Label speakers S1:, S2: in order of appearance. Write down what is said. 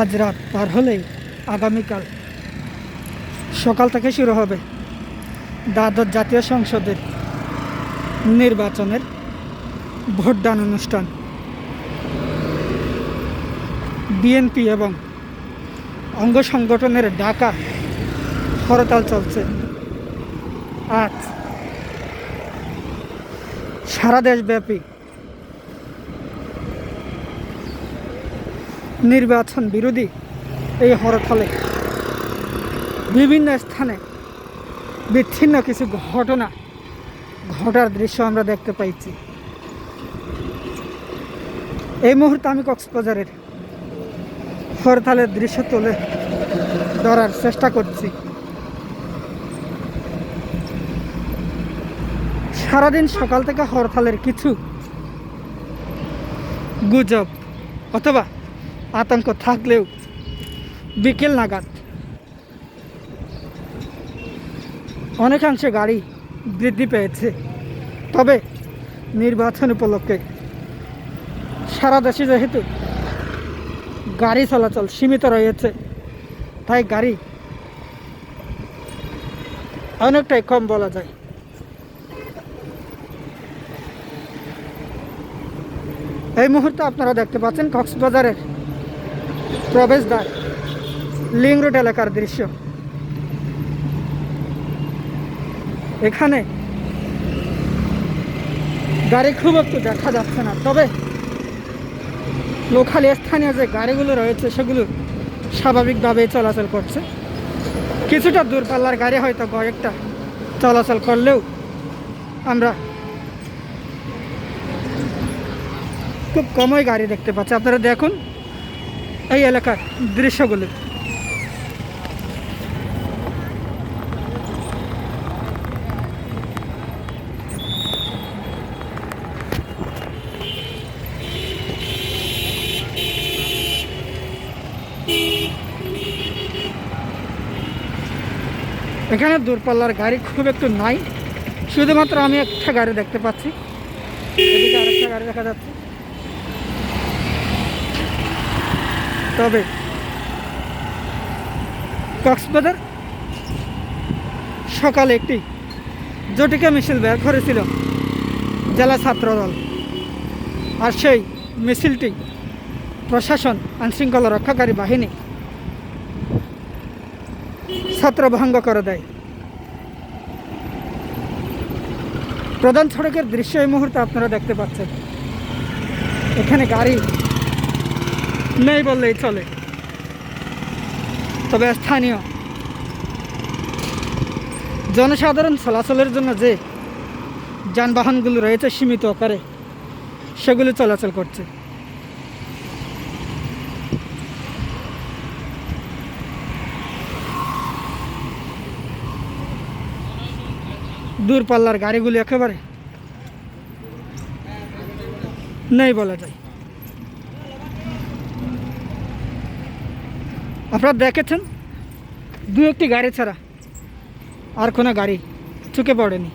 S1: আজ রাত পার হলেই আগামীকাল সকাল থেকে শুরু হবে দ্বাদশ জাতীয় সংসদের নির্বাচনের ভোটদান অনুষ্ঠান। বিএনপি এবং অঙ্গ সংগঠনের ডাকা হরতাল চলছে। আজ সারা দেশব্যাপী নির্বাচন বিরোধী এই হরতালে বিভিন্ন স্থানে বিচ্ছিন্ন কিছু ঘটনা, ঘটার দৃশ্য আমরা দেখতে পাইছি। এই মুহূর্তে আমি কক্সবাজারের হরতালের দৃশ্য তুলে ধরার চেষ্টা করছি। সারাদিন সকাল থেকে হরতালের কিছু গুজব অথবা আতঙ্ক থাকলেও বিকেল নাগাদ অনেকাংশে গাড়ি বৃদ্ধি পেয়েছে। তবে নির্বাচন উপলক্ষে সারা দেশে যেহেতু গাড়ি চলাচল সীমিত রয়েছে, তাই গাড়ি অনেকটাই কম বলা যায়। এই মুহূর্তে আপনারা দেখতে পাচ্ছেন কক্সবাজারের প্রবেশদ্বার, লিং রোড এলাকার দৃশ্য। এখানে গাড়ি খুব একটু দেখা যাচ্ছে না, তবে লোকাল স্থানীয় যে গাড়িগুলো রয়েছে, সেগুলো স্বাভাবিকভাবেই চলাচল করছে। কিছুটা দূরপাল্লার গাড়ি হয়তো কয়েকটা চলাচল করলেও আমরা খুব কমই গাড়ি দেখতে পাচ্ছি। আপনারা দেখুন এই এলাকার দৃশ্যগুলো। এখানে দূরপাল্লার গাড়ি খুব একটু নাই, শুধুমাত্র আমি একটা গাড়ি দেখতে পাচ্ছি। আরেকটা গাড়ি দেখা যাচ্ছে। তবে কক্সবাজার সকালে একটি জটিকা মিছিল বের করেছিল জেলা ছাত্রদল আর সেই মিছিলটি প্রশাসন আইনশৃঙ্খলা রক্ষাকারী বাহিনী ছত্রভঙ্গ করে দেয়। প্রধান সড়কের দৃশ্য এই মুহূর্তে আপনারা দেখতে পাচ্ছেন। এখানে গাড়ি নেই বললেই চলে। তবে স্থানীয় জনসাধারণ চলাচলের জন্য যে যানবাহনগুলো রয়েছে সীমিত আকারে, সেগুলো চলাচল করছে। দূরপাল্লার গাড়িগুলি একেবারে নেই বলা যায়। আপনারা দেখেছেন? দু একটি গাড়ি ছাড়া আর কোনো গাড়ি চুকে পড়েনি।